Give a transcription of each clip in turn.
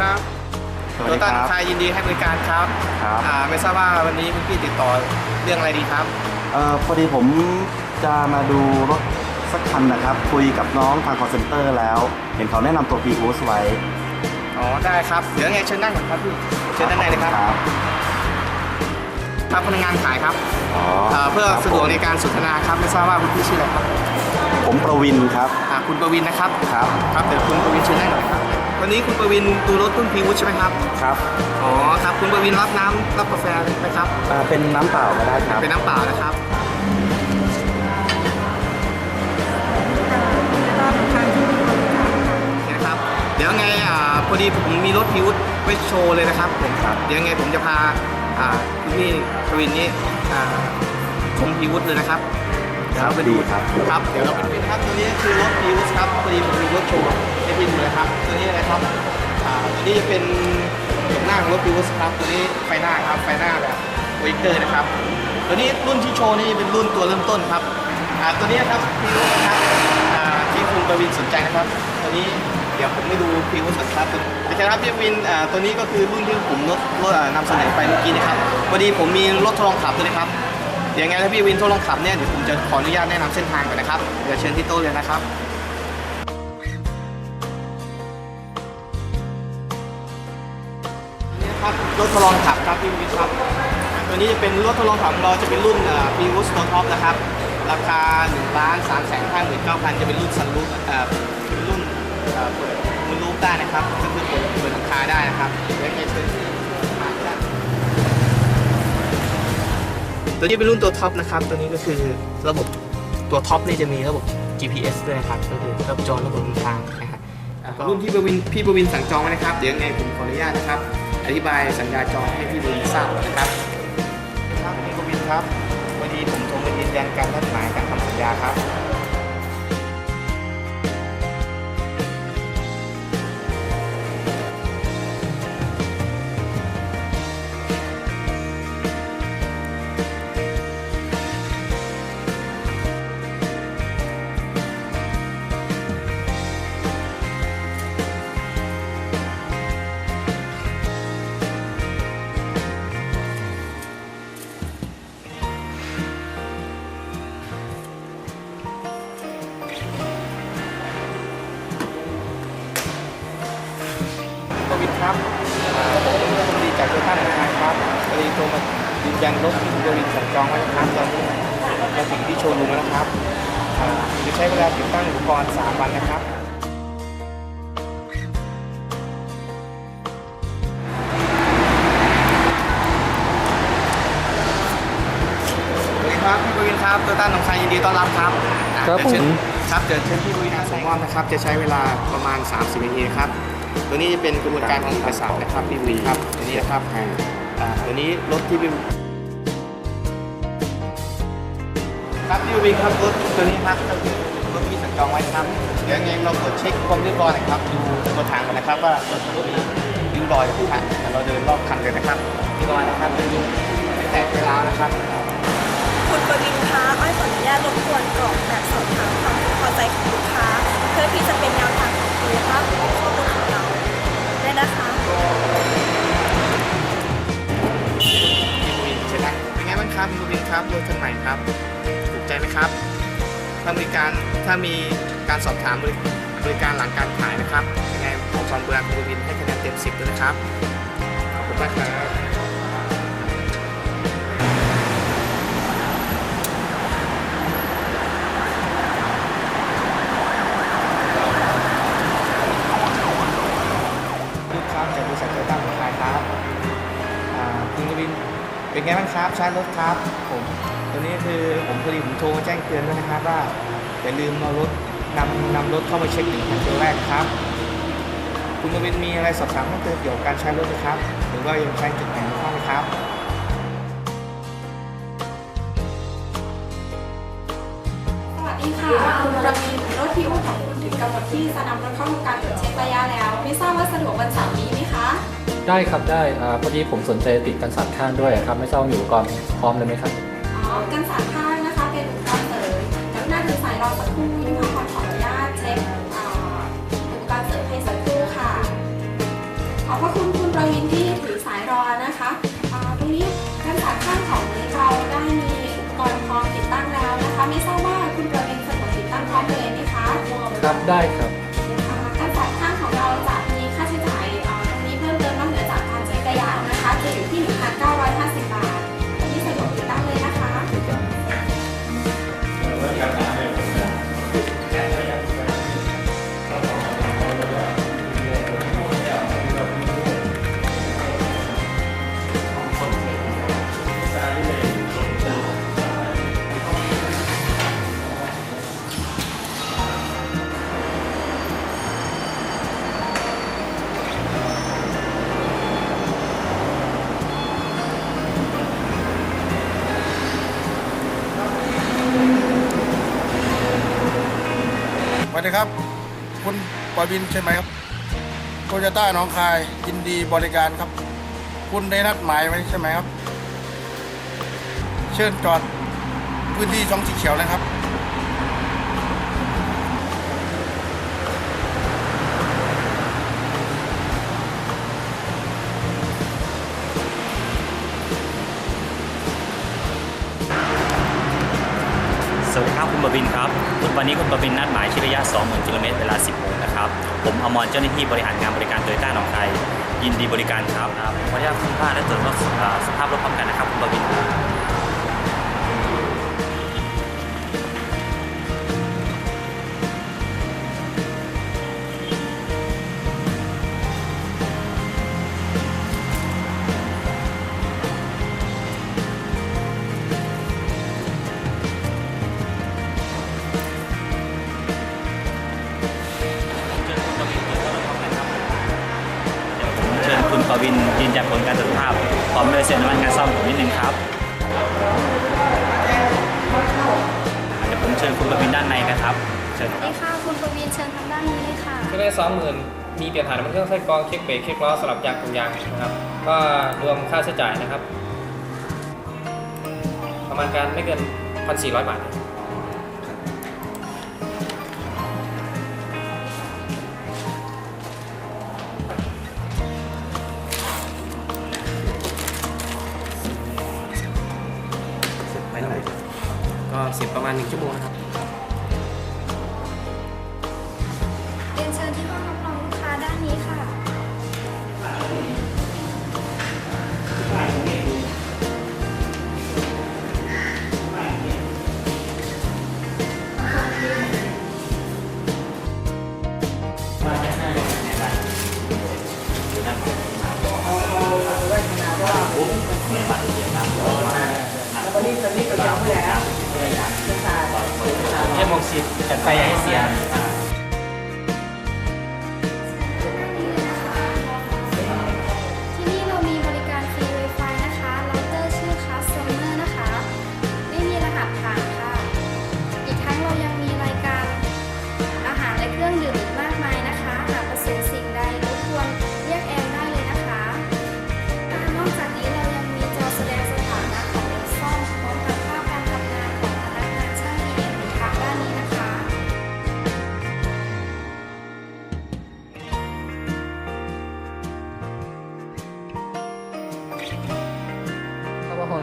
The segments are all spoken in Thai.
ครับสวัสโตดีคต้ารับไทยยินดีให้บริการครับครับอ่าไม่ทราบว่าวันนี้คุณพี่ติดต่อเรื่องอะไรดีครับเอ่อพอดีผมจะมาดูรถสักคันนะครับ คุยกับน้องทางคอนเซนเตอร์แล้ว เห็นเขาแนะนำตัว p ี u s ไว้ อ๋อได้ครับเดี๋ยวไงเชิญนั่งก่อนครับพี่เชิญด้านในเลยครับ ครับครับพนักงานขายครับอ๋ออ่าเพื่อครับสะดวกในการสนทนาครับไม่ทราบว่าคุณพี่ชื่ออะไรครับ ผมประวินครับอ่าคุณประวินนะครับ ครับ ครับเดี๋ยวคุณประวินเชิญนั่งก่อนครับ วันนี้คุณประวินดูรถรุ่นพีวุฒใช่ไหมครับ ครับ อ๋อครับ คุณประวินรับน้ำรับกาแฟไหมครับ อ่าเป็นน้ำเปล่าก็ได้ครับ เป็นน้ำเปล่านะครับโอเคนะครับ เดี๋ยวไงอ่าพอดีผมมีรถพิวต์ไว้โชว์เลยนะครับผมครับ เดี๋ยวไงผมจะพาอ่าคุณพี่ประวินนี้อ่าชมพิวต์เลยนะครับ เดี๋ยวเราไปดูดีครับครับเดี๋ยวเราไปดูครับตัวนี้คือรถพิวต์ครับพอดีผมมีรถโชว์ให้พี่ดูนะครับตัวนี้อะไรครับอ่าตัวนี้จะเป็นกระจกหน้าของรถพิวต์ครับตัวนี้ไฟหน้าครับไฟหน้าแบบวิกเตอร์นะครับตัวนี้รุ่นที่โชว์นี่เป็นรุ่นตัวเริ่มต้นครับอ่าตัวนี้ครับพิวนะครับอ่าที่คุณประวินสนใจนะครับ ตัวนี้เดี๋ยวผมไม่ดูพิวสดครับโอเคครับพี่ประวินอ่าตัวนี้ก็คือรุ่นที่ผมรถรถอ่านำเสนอไปเมื่อกี้นะครับพอดีผมมีรถทดลองขับด้วยนะครับเดี๋ ยังไงถ้าพี่วินโทดลองขับเนี่ยเดี๋ยวผมจะขออนุญาตแนะนำเส้นทางก่อนนะครับเดี๋ยวเชิญที่โต๊ะเลยนะครับนี่ครับรถทดลองขับครับพี่วินครับตัวนี้จะเป็นรถทดลองขับของเราจะเป็นรุ่นพีวูสโตท็อปนะครับราคา1ล้าน3แสน5หมื่น9พันจะเป็นรุ่นซันรูฟเอ่อเป็นรุ่นเอ่อเปิดมือรูฟได้นะครับก็คือเปิดเปิดหลังคาได้นะครับเดี๋ยวให้เชิญที่มาด้าน ตัวนี้เป็นรุ่นตัวท็อปนะครับ ตัวนี้ก็คือระบบตัวท็อปนี่จะมีระบบ GPS ด้วยนะครับก็คือรับจองระบบนำทางนะครับอ่ารุ่นที่ประวินพี่ประวินสั่งจองไว้นะครับ เดี๋ยวยังไงผมขออนุญาตนะครับ อธิบายสัญญาจองให้พี่ประวินทราบก่อนนะครับครับพี่กวินครับวันนี้ผมโทรมายืนยันการนัดหมายการทำสัญญาครับ วินครับอ่าผมเป็นคนดีจากโตต้าหนองคายครับวันนี้โทรมายืนยันรถที่คุณกวินสั่งจองไว้นะครับตอนนี้มาถึงที่โชว์รูมแล้วนะครับอ่าจะใช้เวลาติดตั้งอุปกรณ์ 3 วันนะครับสวัสดีครับพี่กวินครับโตต้าหนองคายยินดีต้อนรับครับอ่าครับเดี๋ยวเชิญผมครับเดี๋ยวเชิญพี่กวินส่งมอบนะครับ จะใช้เวลาประมาณ 30นาทีครับ ตัวนี้จะเป็นกระบวนการของเอกสารนะครับพี่กวินครับตัวนี้นะครับอ่าอ่าตัวนี้รถที่พี่ครับพี่กวินครับรถตัวนี้ครับก็คือรถที่สั่งจองไว้ครับเดี๋ยวยังไงเราตรวจเช็คความเรียบร้อยหนะครับดูตัวถังก่อนนะครับว่ารถรถนี้ริ้วรอยนะครับเดี๋ยวเราเดินรอบคันเลยนะครับริ้วรอยนะครับเป็นริ้วไม่แตกไปแล้วนะครับคุณประวินคะอ้อยขออนุญาตรบกวนกรอกแบบสอบถามความพึงพอใจของลูกค้า เพื่อที่จะเป็นแนวทางของคุณภาพข พี่บูวินใช่ไหมเป็นไงบ้างครับพี่บุวินครับรถคันใหม่ครับ ถูกใจไหมครับถ้ามีการถ้ามีการสอบถามบริบริการหลังการขายนะครับยังไงผมฟันบริการคุณบูวินให้คะแนนเต็มสิบเลยนะครับขอบคุณมากครับ เป็นไงบ้างครับใช้รถครับ ผมตัวนี้คือผมพอดีผมโทรมาแจ้งเตือนด้วยนะครับว่าอย่าลืมเอารถนำนำรถเข้ามาเช็คหนึ่งครั้งตัวแรกครับ คุณกวินมีอะไรสอบถามเพิ่มเติมเกี่ยวกับการใช้รถไหมครับ หรือว่ายังใช้จุดไหนบ้างครับสวัสดีค่ะคุณประวินรถที่อู้ของคุณถึงกำหนดที่จะนำรถเข้าทำการตรวจเช็คระยะแล้ว ไม่ทราบว่าสะดวกวันเสาร์นี้ไหมคะ ได้ครับได้อาพอดีผมสนใจติดกันสันข้างด้วยครับ ไม่ทราบว่ามีอุปกรณ์พร้อมเลยไหมครับ อ๋อกันสารข้างนะคะเป็นอุปกรณ์เสริมกรุณาถือสายรอสักครู่นะคะขอขออนุญาตเช็คอ่าอุปกรณ์เสริมให้สักครู่ค่ะ ขอบพระคุณคุณประวินที่ถือสายรอนะคะอ่าตรงนี้กันศาสตร์ข้างของเราได้มีอุปกรณ์พร้อมติดตั้งแล้วนะคะ ไม่ทราบว่าคุณประวินสะดวกติดตั้งพร้อมเลยไหมคะ ครับได้ครับานนะค ดีครับ คุณปอยบินใช่ไหมครับโตโยต้าน้องคาย ยินดีบริการครับ คุณได้นัดหมายไว้ใช่ไหมครับ เชิญจอดพื้นที่ช่องสีเขียวนะครับ วันนี้คุณบวินนัดหมายชีระยะ 20,000กิโลเมตรเวลา 10โมงนะครับ ผมอมรเจ้าหน้าที่บริหารงานบริการโตโยต้าหนองคายยินดีบริการครับรับขออนุญาตคุณผ้าและตรวจสอบสภาพรถพร้อมกันนะครับคุณบวินครับ ญคุณปวินยืนยันผลการตรวจสภาพพร้อมด้วยเซ็นน้ำมันการซ่อมผมนิดนึงครับเดี๋ยวผมเชิญคุณปวินด้านในนะครับเชิญสควัสรับดีค่ะคุณประวินเชิญทางด้านนี้เลยค่ะ เครื่องได้สองหมื่นมีเปลี่ยนถ่านน้ำมันเครื่องไส้กรองเช็คเบรกเช็คล้อสลับยางถุงยางนะครับ ก็รวมค่าใช้จ่ายนะครับ ประมาณการไม่เกิน 1,400 บาทไป 10 ประมาณ 1 ชั่วโมงนะครับ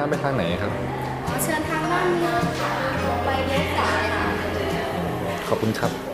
น้ำไปทางไหนครับขอเชิญทางด้านนี้ค่ะลงไปเลี้ยวขวาเลยค่ะขอบคุณครับ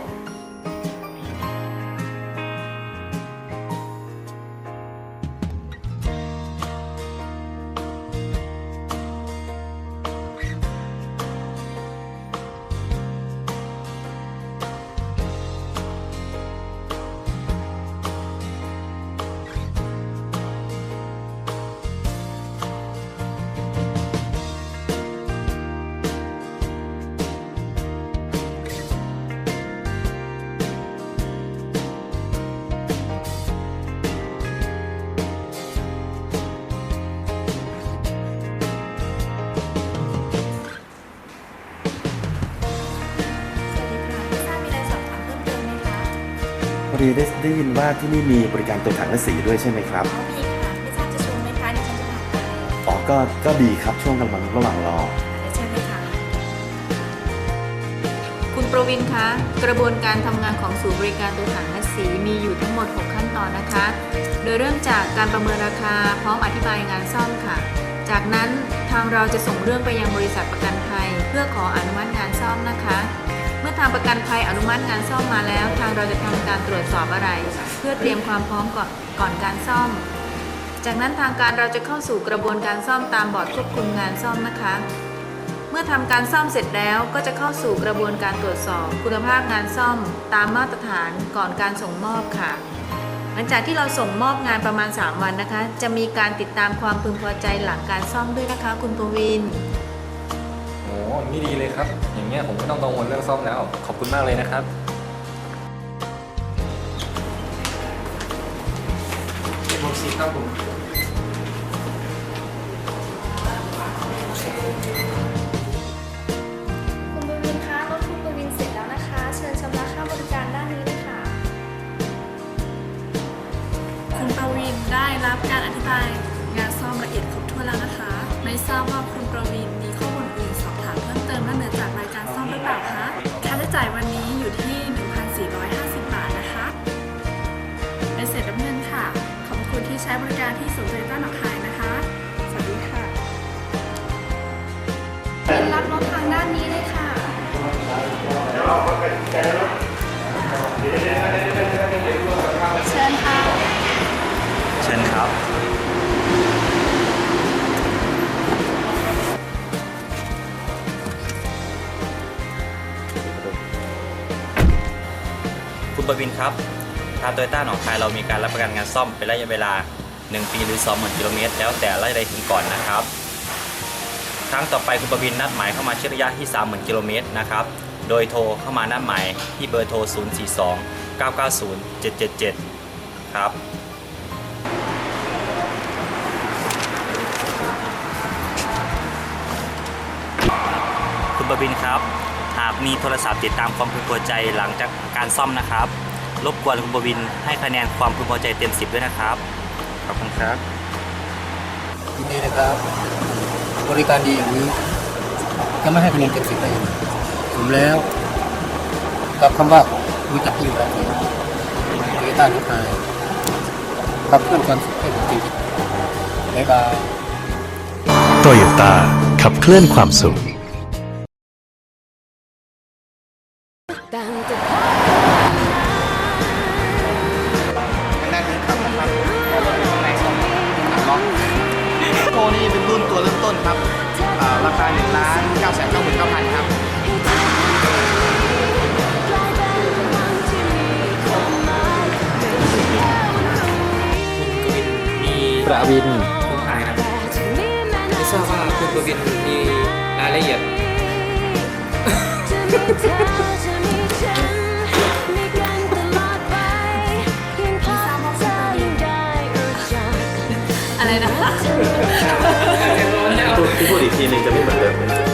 อดีได้ได้ยินว่าที่นี่มีบริการตัวถังและสีด้วยใช่ไหมครับอ๋อมีค่ะไม่ทราบจะชมไหมคะดิฉันจะพาไปอ๋อก็ก็ดีครับช่วงกำลังระหว่างรอเดี๋ยวเชิญเลยค่ะ คุณประวินคะ กระบวนการทำงานของศูนย์บริการตัวถังและสีมีอยู่ทั้งหมด 6 ขั้นตตอนนะคะ โดยเริ่มจากการประเมินราคา พร้อมอธิบายงานซ่อมค่ะ จากนั้นทางเราจะส่งเรื่องไปยังบริษัทประกันภัย เพื่อขออนุมัติงานซ่อมนะคะ เมื่อทางประกันภัยอนุมัติงานซ่อมมาแล้ว ทางเราจะทำการตรวจสอบอะไร เพื่อเตรียมความพร้อมก่อนก่อนการซ่อม จากนั้นทางการเราจะเข้าสู่กระบวนการซ่อมตามบอร์ดควบคุมงานซ่อมนะคะ เมื่อทำการซ่อมเสร็จแล้วก็จะเข้าสู่กระบวนการตรวจสอบคุณภาพงานซ่อม ตามมาตรฐานก่อนการส่งมอบค่ะ หลังจากที่เราส่งมอบงานประมาณ 3 วันนะคะ จะมีการติดตามความพึงพอใจหลังการซ่อมด้วยนะคะ คุณปวินโอ้นี่ดีเลยครับ อย่างเงี้ยผมไม่ต้องกังวลเรื่องซ่อมแล้ว ขอบคุณมากเลยนะครับบวกสิบครับผม ที่ใช้บริการที่ศูนย์โตโยต้าหนองคายนะคะ สวัสดีค่ะเป็นรับรถทางด้านนี้เลยค่ะเชิญค่ะเชิญครับ คุณประวินครับ ทางโตโยต้าหนองคายเรามีการรับประกันงานซ่อมเป็นระยะเวลา 1 ปีหรือ 20,000กิโลเมตรแล้วแต่ไล่ใดถึงก่อนนะครับ ครั้งต่อไปคุณประวินนัดหมายเข้ามาเช็คระยะที่ 30,000กิโลเมตรนะครับ โดยโทรเข้ามานัดหมายที่เบอร์โทร 042 990 777 ครับคุณบบินครับ หากมีโทรศัพท์ติดตามความพึงพอใจหลังจากการซ่อมนะครับ รบกวนคุณบบินให้คะแนนความพึงพอใจเต็ม 10 ด้วยนะครับ ขอบคุณครับยินดีนะครับ บริการดีอย่างนี้จะไม่ให้คะแนนเต็มสิบได้ยังไงสมแล้ว กับคำว่ารู้จักยิ่งรักเองโตโยต้าน้องคายขับเคลื่อนความสุขให้ผมจริงๆบ๊ายบายโตโยต้าขับเคลื่อนความสุข ประวินคุณอายครับไม่ทราบว่าคุณประวินมีรายละเอียด อะไรนะคะ พูดที่พูดอีกทีหนึ่งจะไม่เหมือนเดิม